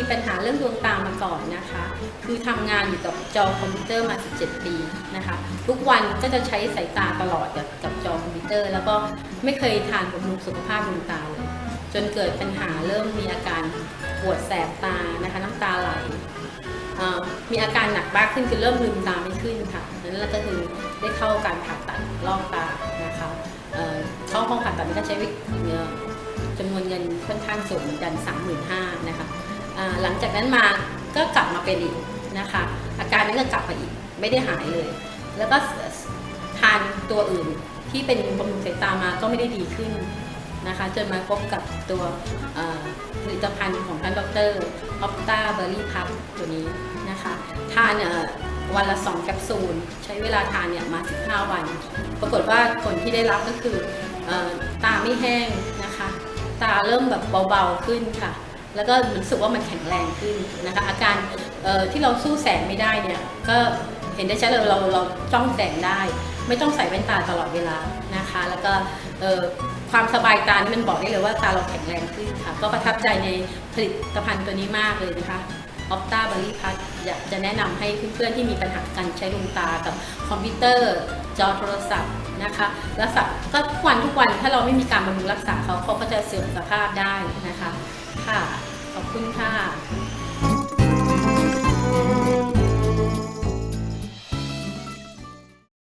มีปัญหาเรื่องดวงตามาก่อนนะคะ คือทำงานอยู่กับจอคอมพิวเตอร์มา 17 ปีนะคะ ทุกวันก็จะใช้สายตาตลอดกับกับจอคอมพิวเตอร์ แล้วก็ไม่เคยทานบำรุงสุขภาพดวงตาเลยจนเกิดปัญหาเริ่มมีอาการปวดแสบตานะคะน้ำตาไหลมีอาการหนักมากขึ้นคือเริ่มลืมตาไม่ขึ้นค่ะนั้นเราก็คือได้เข้าการผ่าตัดลอกตานะคะเอ่อเข้าห้องผ่าตัดนี่ก็ใช้วิเอ่อจำนวนเงินค่อนข้างสูงเหมือนกัน35,000 หลังจากนั้นมาก็กลับมาเป็นอีกนะคะ อาการนี้ก็กลับมาอีกไม่ได้หายเลย แล้วก็ทานตัวอื่นที่เป็นบำรุงสายตามาก็ไม่ได้ดีขึ้นนะคะ จนมาพบกับตัวผลิตภัณฑ์ของท่านดรออปตาเบอร์รี่พับตัวนี้นะคะ ทานเอ่อวันละ 2 แคปซูล ใช้เวลาทานเนี่ยมา 15 วัน ปรากฏว่าผลที่ได้รับก็คือออตาไม่แห้งนะคะ ตาเริ่มแบบเบาๆขึ้นค่ะ แล้วก็รู้สึกว่ามันแข็งแรงขึ้นนะคะอาการที่เราสู้แสงไม่ได้เนี่ยก็เห็นได้ชัดเลยเราเราจ้องแสงได้ ไม่ต้องใส่แว่นตาตลอดเวลานะคะ แล้วก็ความสบายตานี่มันบอกได้เลยว่าตาเราแข็งแรงขึ้นค่ะ ก็ประทับใจในผลิตภัณฑ์ตัวนี้มากเลยนะคะออปตาบริพัทอยากจะแนะนำให้เพื่อนๆที่มีปัญหาการใช้ดวงตากับคอมพิวเตอร์ จอโทรศัพท์ นะคะรักษาก็ทุกวันทุกวันถ้าเราไม่มีการบำรุงรักษาเขาเขาก็จะเสื่อมสภาพได้นะคะค่ะขอบคุณค่ะ